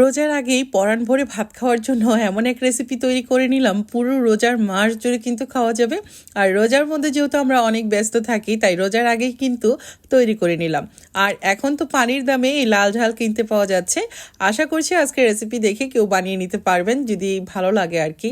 রোজার আগেই পরাণ ভরে ভাত খাওয়ার জন্য এমন এক রেসিপি তৈরি করে নিলাম। পুরো রোজার মাস জুড়ে কিন্তু খাওয়া যাবে। আর রোজার মধ্যে যেহেতু আমরা অনেক ব্যস্ত থাকি, তাই রোজার আগেই কিন্তু তৈরি করে নিলাম। আর এখন তো পানির দামে এই লাল ঝাল কিনতে পাওয়া যাচ্ছে। আশা করছি আজকে রেসিপি দেখে কেউ বানিয়ে নিতে পারবেন, যদি ভালো লাগে আর কি।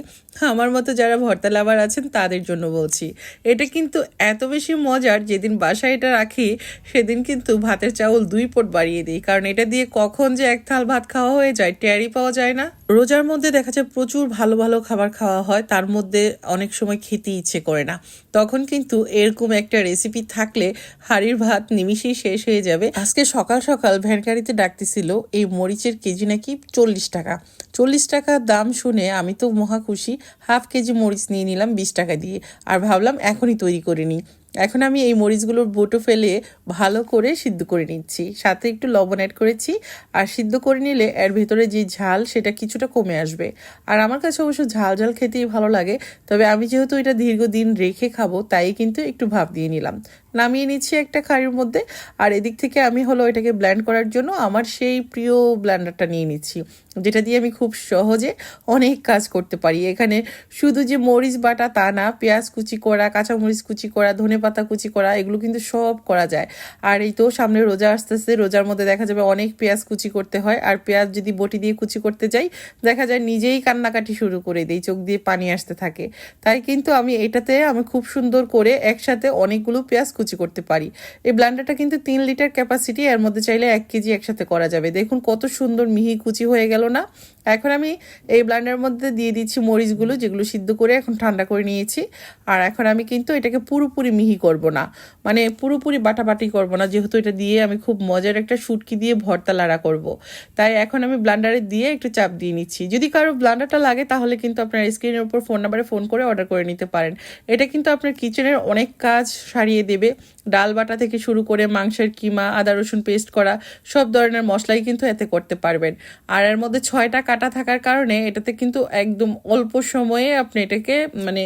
আমার মতো যারা ভর্তা লাভার আছেন, তাদের জন্য বলছি। এটা কিন্তু এত বেশি মজার, যেদিন বাসায় এটা রাখি, সেদিন কিন্তু ভাতের চাউল দুই পট বাড়িয়ে দিই। কারণ এটা দিয়ে কখন যে এক থাল ভাত খাওয়া হয়ে যায়, ট্যারি পাওয়া যায় না। রোজার মধ্যে দেখা যায় প্রচুর ভালো ভালো খাবার খাওয়া হয়, তার মধ্যে অনেক সময় খেতে ইচ্ছে করে না। তখন কিন্তু এরকম একটা রেসিপি থাকলে হাড়ির ভাত নিমিশেই শেষ হয়ে যাবে। আজকে সকাল সকাল ভ্যানগাড়িতে ডাকতেছিল, এই মরিচের কেজি নাকি চল্লিশ টাকা? চল্লিশ টাকা দাম শুনে আমি তো মহা খুশি, হাফ কেজি মরিচ নিয়ে নিলাম বিশ টাকা দিয়ে। আর ভাবলাম এখনই তৈরি করে নিই। এখন আমি এই মরিচগুলোর বোটো ফেলে ভালো করে সিদ্ধ করে নিচ্ছি। সাথে একটু লবণ অ্যাড করেছি। আর সিদ্ধ করে নিলে এর ভেতরে যে ঝাল, সেটা কিছুটা কমে আসবে। আর আমার কাছে অবশ্য ঝাল ঝাল খেতেই ভালো লাগে। তবে আমি যেহেতু এটা দীর্ঘদিন রেখে খাব, তাই কিন্তু একটু ভাব দিয়ে নিলাম। নামিয়ে নিচ্ছি একটা খাড়ির মধ্যে। আর এদিক থেকে আমি হলো এটাকে ব্ল্যান্ড করার জন্য আমার সেই প্রিয় ব্ল্যান্ডারটা নিয়ে নিচ্ছি। যেটা দিয়ে আমি খুব সহজে অনেক কাজ করতে পারি। এখানে শুধু যে মরিচ বাটা তা না, পেঁয়াজ কুচি করা, কাঁচামরিচ কুচি করা, ধনে পাতা কুচি করা, এগুলো কিন্তু সব করা যায়। আর এই তো সামনে রোজা আসতে আসতে রোজার মধ্যে দেখা যাবে অনেক পেঁয়াজ কুচি করতে হয়। আর পেঁয়াজ যদি বটি দিয়ে কুচি করতে যাই, দেখা যায় নিজেই কান্নাকাটি শুরু করে দিই, চোখ দিয়ে পানি আসতে থাকে। তাই কিন্তু আমি এটাতে আমি খুব সুন্দর করে একসাথে অনেকগুলো পেঁয়াজ কুচি করতে পারি। এই ব্লান্ডারটা কিন্তু তিন লিটার ক্যাপাসিটি, এর মধ্যে চাইলে এক কেজি একসাথে করা যাবে। দেখুন কত সুন্দর মিহি কুচি হয়ে গেল। না। এখন আমি এই ব্লান্ডারের মধ্যে দিয়ে দিচ্ছি মরিচগুলো, যেগুলো সিদ্ধ করে এখন ঠান্ডা করে নিয়েছি। আর এখন আমি কিন্তু এটাকে পুরোপুরি মিহি করব না। মানে পুরোপুরি বাটাবাটি করব না, যেহেতু এটা দিয়ে আমি খুব মজার একটা শুটকি দিয়ে ভর্তা লাড়া করব। তাই এখন আমি ব্লান্ডারে দিয়ে একটু চাপ দিয়ে নিচ্ছি। যদি কারও ব্লান্ডারটা লাগে, তাহলে কিন্তু আপনার স্ক্রিনের উপর ফোন নাম্বারে ফোন করে অর্ডার করে নিতে পারেন। এটা কিন্তু আপনার কিচেনের অনেক কাজ সারিয়ে দেবে। ডাল বাটা থেকে শুরু করে মাংসের কিমা, আদা রসুন পেস্ট করা, সব ধরনের মশলাই কিন্তু এতে করতে পারবেন। আর এর মধ্যে ছয়টা কাটা থাকার কারণে এটাতে কিন্তু একদম অল্প সময়ে আপনি এটাকে মানে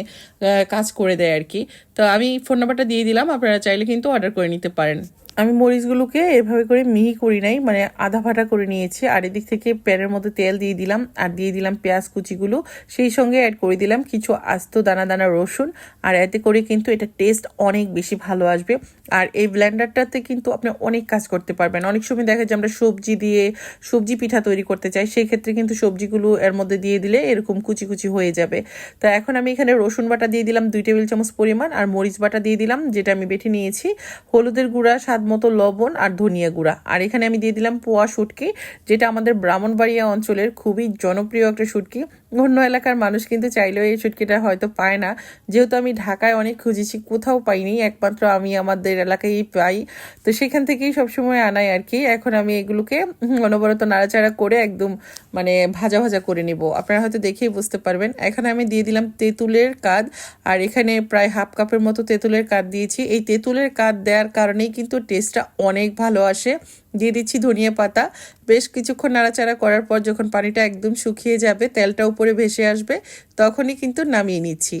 কাজ করে দেয় আর কি। তো আমি ফোন নাম্বারটা দিয়ে দিলাম, আপনারা চাইলে কিন্তু অর্ডার করে নিতে পারেন। আমি মরিচগুলোকে এভাবে করে মিহি করি নাই মানে আধা ফাটা করে নিয়েছি, আর এদিক থেকে প্যানের মধ্যে তেল দিয়ে দিলাম, আর দিয়ে দিলাম পেঁয়াজ কুচিগুলো, সেই সঙ্গে অ্যাড করে দিলাম কিছু আস্ত দানা দানা রসুন, আর এতে করে কিন্তু এটা টেস্ট অনেক বেশি ভালো আসবে, আর এই ব্লেন্ডারটাতে কিন্তু আপনি অনেক কাজ করতে পারবেন। অনেক সময় দেখা যায় আমরা সবজি দিয়ে সবজি পিঠা তৈরি করতে চাই, সেই ক্ষেত্রে কিন্তু সবজিগুলো এর মধ্যে দিয়ে দিলে এরকম কুচি কুচি হয়ে যাবে। তো এখন আমি এখানে রসুন বাটা দিয়ে দিলাম দুই টেবিল চামচ পরিমাণ, আর মরিচ বাটা দিয়ে দিলাম, যেটা আমি বেটে নিয়েছি। হলুদের গুঁড়া, স্বাদ মতো লবণ আর ধনিয়া গুঁড়া। আর এখানে আমি দিয়ে দিলাম পোয়া শুটকি, যেটা আমাদের ব্রাহ্মণবাড়িয়া অঞ্চলের খুবই জনপ্রিয় একটা শুটকি। অন্য এলাকার মানুষ কিন্তু চাইলেও এই শুটকিটা হয়তো পায় না। যেহেতু আমি ঢাকায় অনেক খুঁজেছি, কোথাও পাইনি, একমাত্র আমি আমাদের এলাকায় পাই। তো সেখান থেকেই সবসময় আনাই আর কি। এখন আমি এগুলোকে অনবরত নাড়াচাড়া করে একদম মানে ভাজা ভাজা করে নিব। আপনারা হয়তো দেখেই বুঝতে পারবেন। এখানে আমি দিয়ে দিলাম তেঁতুলের কাদ। আর এখানে প্রায় হাফ কাপের মতো তেঁতুলের কাদ দিয়েছি। এই তেঁতুলের কাদ দেওয়ার কারণেই কিন্তু টেস্টটা অনেক ভালো আসে। দিয়ে দিচ্ছি ধনিয়া পাতা। বেশ কিছুক্ষণ নাড়াচাড়া করার পর যখন পানিটা একদম শুকিয়ে যাবে তেলটা উপরে ভেসে আসবে, তখনই কিন্তু নামিয়ে নিচ্ছি।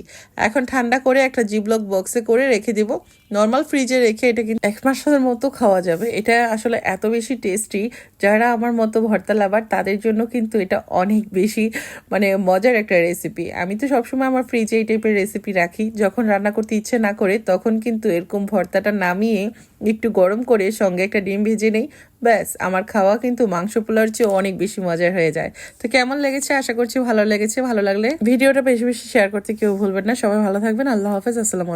এখন ঠান্ডা করে একটা জিবলক বক্সে করে রেখে দেবো। নর্মাল ফ্রিজে রেখে এটা কিন্তু এক মাসের মতো খাওয়া যাবে। এটা আসলে এত বেশি টেস্টি যারা আমার মতো ভর্তা লাভার, তাদের জন্য কিন্তু এটা অনেক বেশি মানে মজার একটা রেসিপি আমি তো সবসময় আমার ফ্রিজে এই টাইপের রেসিপি রাখি। যখন রান্না করতে ইচ্ছে না করে, তখন কিন্তু এরকম ভর্তাটা নামিয়ে একটু গরম করে সঙ্গে একটা ডিম ভেজে নেই। ব্যাস, আমার খাওয়া কিন্তু মাংস পোলার চেয়ে অনেক বেশি মজার হয়ে যায়। তো কেমন লেগেছে? আশা করছি ভালো লেগেছে। ভালো লাগলে ভিডিওটা বেশি বেশি শেয়ার করতে কেউ ভুলবেন না। সবাই ভালো থাকবেন। আল্লাহ হাফেজ। আসসালামু